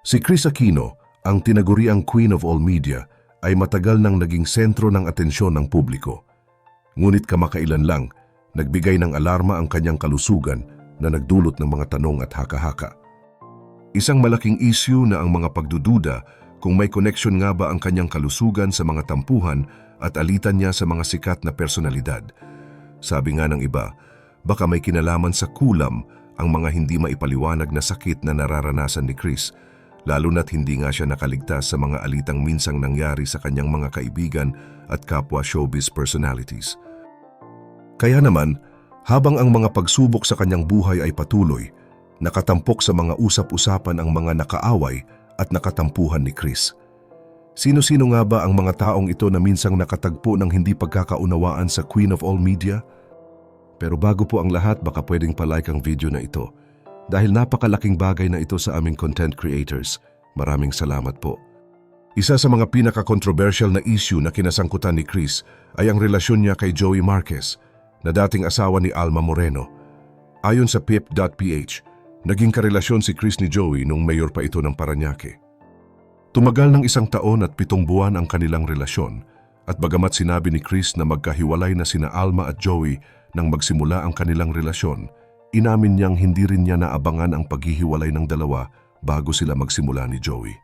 Si Chris Aquino, ang tinaguriang Queen of All Media, ay matagal nang naging sentro ng atensyon ng publiko. Ngunit kamakailan lang, nagbigay ng alarma ang kanyang kalusugan na nagdulot ng mga tanong at haka-haka. Isang malaking issue na ang mga pagdududa kung may connection nga ba ang kanyang kalusugan sa mga tampuhan at alitan niya sa mga sikat na personalidad. Sabi nga ng iba, baka may kinalaman sa kulam ang mga hindi maipaliwanag na sakit na nararanasan ni Chris, lalo na't hindi nga siya nakaligtas sa mga alitang minsang nangyari sa kanyang mga kaibigan at kapwa showbiz personalities. Kaya naman, habang ang mga pagsubok sa kanyang buhay ay patuloy, nakatampok sa mga usap-usapan ang mga nakaaway at nakatampuhan ni Chris. Sino-sino nga ba ang mga taong ito na minsang nakatagpo ng hindi pagkakaunawaan sa Queen of All Media? Pero bago po ang lahat, baka pwedeng palike ang video na ito. Dahil napakalaking bagay na ito sa aming content creators. Maraming salamat po. Isa sa mga pinaka-controversial na issue na kinasangkutan ni Chris ay ang relasyon niya kay Joey Marquez, na dating asawa ni Alma Moreno. Ayon sa pip.ph, naging karelasyon si Chris ni Joey nung mayor pa ito ng Paranaque. Tumagal ng isang taon at pitong buwan ang kanilang relasyon at bagamat sinabi ni Chris na magkahiwalay na sina Alma at Joey nang magsimula ang kanilang relasyon, inamin niyang hindi rin niya naabangan ang paghihiwalay ng dalawa bago sila magsimula ni Joey.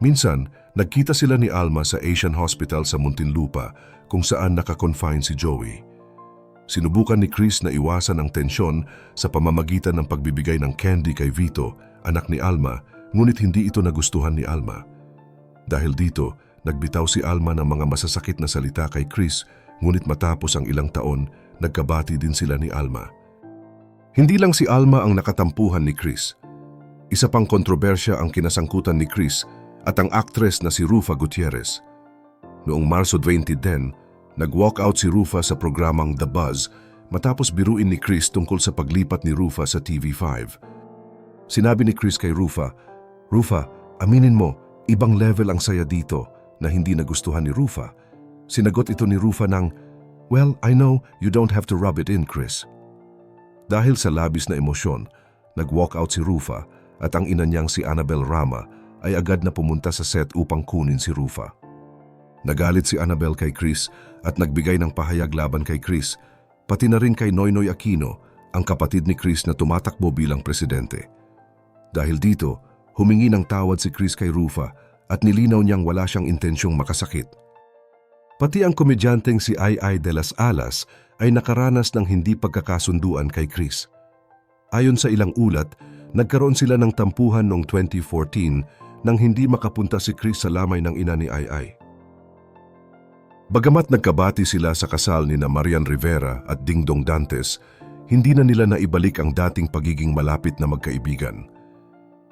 Minsan, nagkita sila ni Alma sa Asian Hospital sa Muntinlupa kung saan nakakonfine si Joey. Sinubukan ni Chris na iwasan ang tensyon sa pamamagitan ng pagbibigay ng candy kay Vito, anak ni Alma, ngunit hindi ito nagustuhan ni Alma. Dahil dito, nagbitaw si Alma ng mga masasakit na salita kay Chris, ngunit matapos ang ilang taon, nagkabati din sila ni Alma. Hindi lang si Alma ang nakatampuhan ni Chris. Isa pang kontrobersya ang kinasangkutan ni Chris at ang actress na si Rufa Gutierrez. Noong Marso 2010, nag-walk out si Rufa sa programang The Buzz matapos biruin ni Chris tungkol sa paglipat ni Rufa sa TV5. Sinabi ni Chris kay Rufa, Rufa, aminin mo, ibang level ang saya dito na hindi nagustuhan ni Rufa. Sinagot ito ni Rufa ng, Well, I know you don't have to rub it in, Chris. Dahil sa labis na emosyon, nag-walk out si Rufa at ang ina niyang si Annabel Rama ay agad na pumunta sa set upang kunin si Rufa. Nagalit si Annabel kay Chris at nagbigay ng pahayag laban kay Chris, pati na rin kay Noynoy Aquino, ang kapatid ni Chris na tumatakbo bilang presidente. Dahil dito, humingi ng tawad si Chris kay Rufa at nilinaw niyang wala siyang intensyong makasakit. Pati ang komedyanteng si Ai Ai de las Alas ay nakaranas ng hindi pagkakasunduan kay Chris. Ayon sa ilang ulat, nagkaroon sila ng tampuhan noong 2014 nang hindi makapunta si Chris sa lamay ng ina ni Ai Ai. Bagamat nagkabati sila sa kasal ni na Marian Rivera at Dingdong Dantes, hindi na nila naibalik ang dating pagiging malapit na magkaibigan.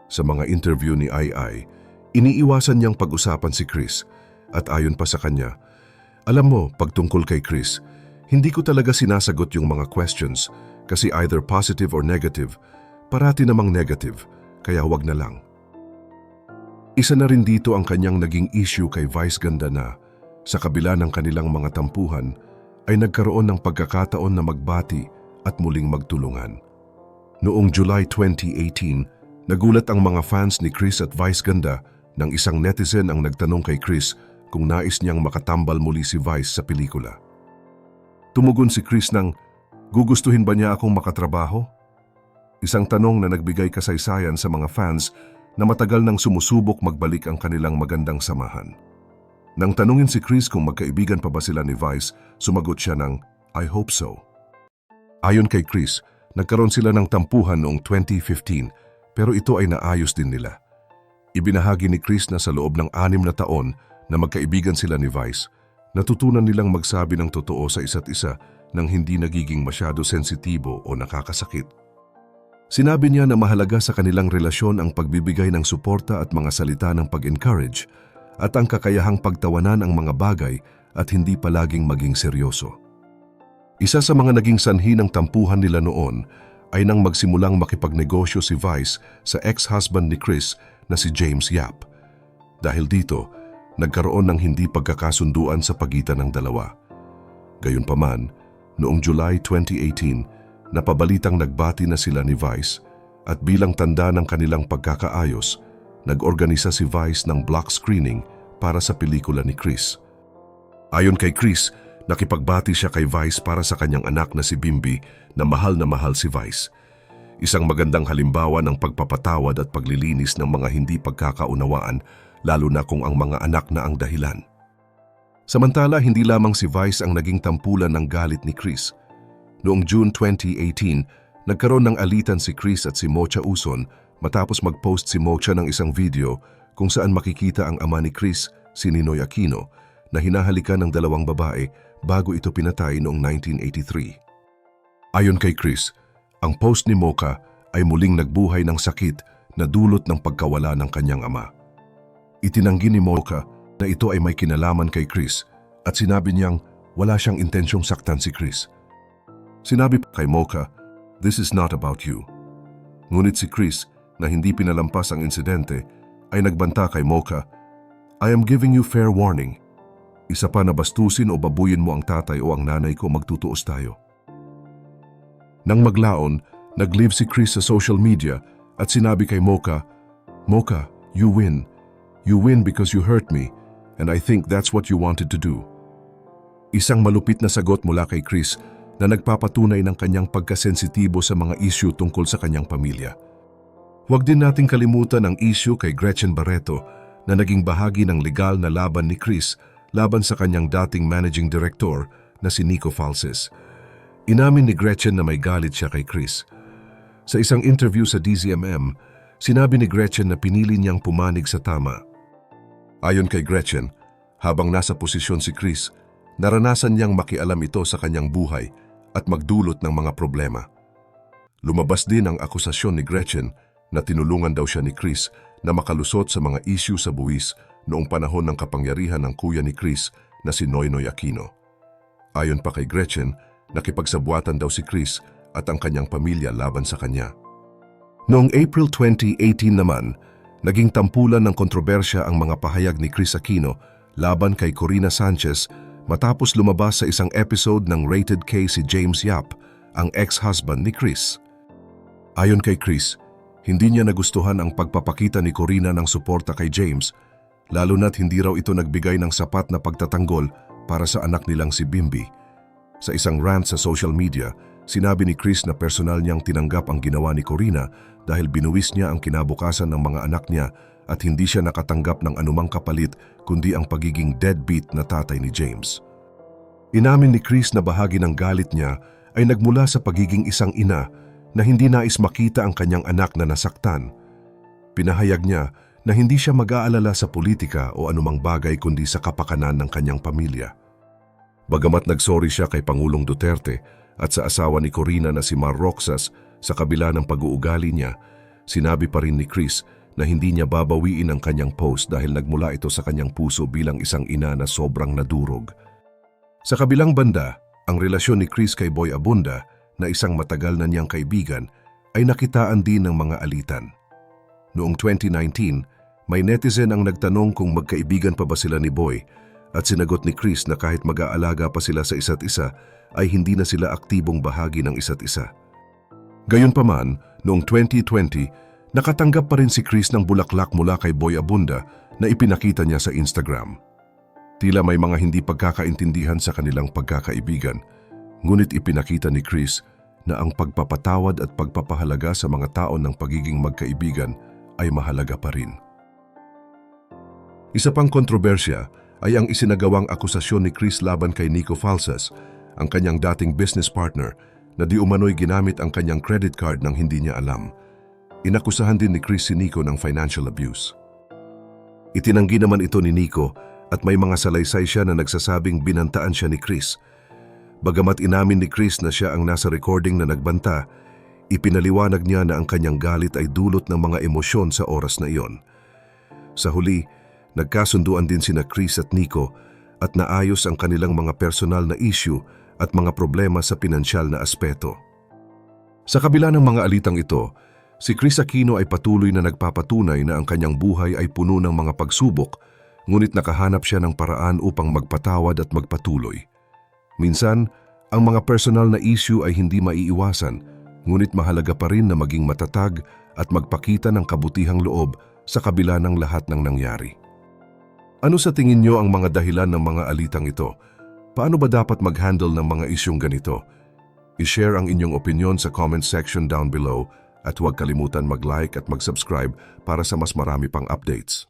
Sa mga interview ni Ai Ai, iniiwasan niyang pag-usapan si Chris at ayon pa sa kanya, Alam mo, pagtungkol kay Chris, hindi ko talaga sinasagot yung mga questions kasi either positive or negative, parati namang negative, kaya wag na lang. Isa na rin dito ang kanyang naging issue kay Vice Ganda na, sa kabila ng kanilang mga tampuhan, ay nagkaroon ng pagkakataon na magbati at muling magtulungan. Noong July 2018, nagulat ang mga fans ni Chris at Vice Ganda nang isang netizen ang nagtanong kay Chris kung nais niyang makatambal muli si Vice sa pelikula. Tumugon si Chris ng, gugustuhin ba niya akong makatrabaho? Isang tanong na nagbigay kasaysayan sa mga fans na matagal nang sumusubok magbalik ang kanilang magandang samahan. Nang tanungin si Chris kung magkaibigan pa ba sila ni Vice, sumagot siya ng, I hope so. Ayon kay Chris, nagkaroon sila ng tampuhan noong 2015 pero ito ay naayos din nila. Ibinahagi ni Chris na sa loob ng anim na taon na magkaibigan sila ni Vice, natutunan nilang magsabi ng totoo sa isa't isa nang hindi nagiging masyado sensitibo o nakakasakit. Sinabi niya na mahalaga sa kanilang relasyon ang pagbibigay ng suporta at mga salita ng pag-encourage at ang kakayahang pagtawanan ang mga bagay at hindi palaging maging seryoso. Isa sa mga naging sanhi ng tampuhan nila noon ay nang magsimulang makipagnegosyo si Vice sa ex-husband ni Chris na si James Yap. Dahil dito, nagkaroon ng hindi pagkakasunduan sa pagitan ng dalawa. Gayunpaman, noong July 2018, napabalitang nagbati na sila ni Vice at bilang tanda ng kanilang pagkakaayos, nag-organisa si Vice ng block screening para sa pelikula ni Chris. Ayon kay Chris, nakipagbati siya kay Vice para sa kanyang anak na si Bimbi na mahal na mahal si Vice. Isang magandang halimbawa ng pagpapatawad at paglilinis ng mga hindi pagkakaunawaan lalo na kung ang mga anak na ang dahilan. Samantala, hindi lamang si Vice ang naging tampulan ng galit ni Chris. Noong June 2018, nagkaroon ng alitan si Chris at si Mocha Uson matapos mag-post si Mocha ng isang video kung saan makikita ang ama ni Chris, si Ninoy Aquino, na hinahalikan ng dalawang babae bago ito pinatay noong 1983. Ayon kay Chris, ang post ni Mocha ay muling nagbuhay ng sakit na dulot ng pagkawala ng kanyang ama. Itinanggi ni Mocha na ito ay may kinalaman kay Chris at sinabi niyang wala siyang intensyong saktan si Chris. Sinabi kay Mocha, This is not about you. Ngunit si Chris, na hindi pinalampas ang insidente, ay nagbanta kay Mocha, I am giving you fair warning. Isa pa na bastusin o babuyin mo ang tatay o ang nanay ko magtutuos tayo. Nang maglaon, nag-live si Chris sa social media at sinabi kay Mocha, Mocha, you win. You win because you hurt me and I think that's what you wanted to do. Isang malupit na sagot mula kay Chris na nagpapatunay ng kanyang pagkasensitibo sa mga issue tungkol sa kanyang pamilya. Huwag din nating kalimutan ang issue kay Gretchen Barreto na naging bahagi ng legal na laban ni Chris laban sa kanyang dating managing director na si Nico Falses. Inamin ni Gretchen na may galit siya kay Chris. Sa isang interview sa DZMM, sinabi ni Gretchen na pinili niyang pumanig sa tama. Ayon kay Gretchen, habang nasa posisyon si Chris, naranasan niyang makialam ito sa kanyang buhay at magdulot ng mga problema. Lumabas din ang akusasyon ni Gretchen na tinulungan daw siya ni Chris na makalusot sa mga issue sa buwis noong panahon ng kapangyarihan ng kuya ni Chris na si Noynoy Aquino. Ayon pa kay Gretchen, nakipagsabuatan daw si Chris at ang kanyang pamilya laban sa kanya. Noong April 2018 naman, naging tampulan ng kontrobersya ang mga pahayag ni Chris Aquino laban kay Corina Sanchez matapos lumabas sa isang episode ng Rated K si James Yap, ang ex-husband ni Chris. Ayon kay Chris, hindi niya nagustuhan ang pagpapakita ni Corina ng suporta kay James, lalo na't hindi raw ito nagbigay ng sapat na pagtatanggol para sa anak nilang si Bimbi. Sa isang rant sa social media, sinabi ni Chris na personal niyang tinanggap ang ginawa ni Corina dahil binuwis niya ang kinabukasan ng mga anak niya at hindi siya nakatanggap ng anumang kapalit kundi ang pagiging deadbeat na tatay ni James. Inamin ni Chris na bahagi ng galit niya ay nagmula sa pagiging isang ina na hindi nais makita ang kanyang anak na nasaktan. Pinahayag niya na hindi siya mag-aalala sa politika o anumang bagay kundi sa kapakanan ng kanyang pamilya. Bagamat nagsorry siya kay Pangulong Duterte at sa asawa ni Corina na si Mar Roxas sa kabila ng pag-uugali niya, sinabi pa rin ni Chris na hindi niya babawiin ang kanyang post dahil nagmula ito sa kanyang puso bilang isang ina na sobrang nadurog. Sa kabilang banda, ang relasyon ni Chris kay Boy Abunda na isang matagal na niyang kaibigan ay nakitaan din ng mga alitan. Noong 2019, may netizen ang nagtanong kung magkaibigan pa ba sila ni Boy at sinagot ni Chris na kahit mag-aalaga pa sila sa isa't isa ay hindi na sila aktibong bahagi ng isa't isa. Gayunpaman, noong 2020, nakatanggap pa rin si Chris ng bulaklak mula kay Boy Abunda na ipinakita niya sa Instagram. Tila may mga hindi pagkakaintindihan sa kanilang pagkakaibigan, ngunit ipinakita ni Chris na ang pagpapatawad at pagpapahalaga sa mga tao ng pagiging magkaibigan ay mahalaga pa rin. Isa pang kontrobersya ay ang isinagawang akusasyon ni Chris laban kay Nico Falsas, ang kanyang dating business partner, na di umano'y ginamit ang kanyang credit card nang hindi niya alam. Inakusahan din ni Chris si Nico ng financial abuse. Itinanggi naman ito ni Nico at may mga salaysay siya na nagsasabing binantaan siya ni Chris. Bagamat inamin ni Chris na siya ang nasa recording na nagbanta, ipinaliwanag niya na ang kanyang galit ay dulot ng mga emosyon sa oras na iyon. Sa huli, nagkasunduan din sina Chris at Nico at naayos ang kanilang mga personal na issue at mga problema sa pinansyal na aspeto. Sa kabila ng mga alitang ito, si Chris Aquino ay patuloy na nagpapatunay na ang kanyang buhay ay puno ng mga pagsubok ngunit nakahanap siya ng paraan upang magpatawad at magpatuloy. Minsan, ang mga personal na issue ay hindi maiiwasan, ngunit mahalaga pa rin na maging matatag at magpakita ng kabutihang loob sa kabila ng lahat ng nangyari. Ano sa tingin nyo ang mga dahilan ng mga alitang ito? Paano ba dapat mag-handle ng mga isyong ganito? I-share ang inyong opinion sa comment section down below at huwag kalimutan mag-like at mag-subscribe para sa mas marami pang updates.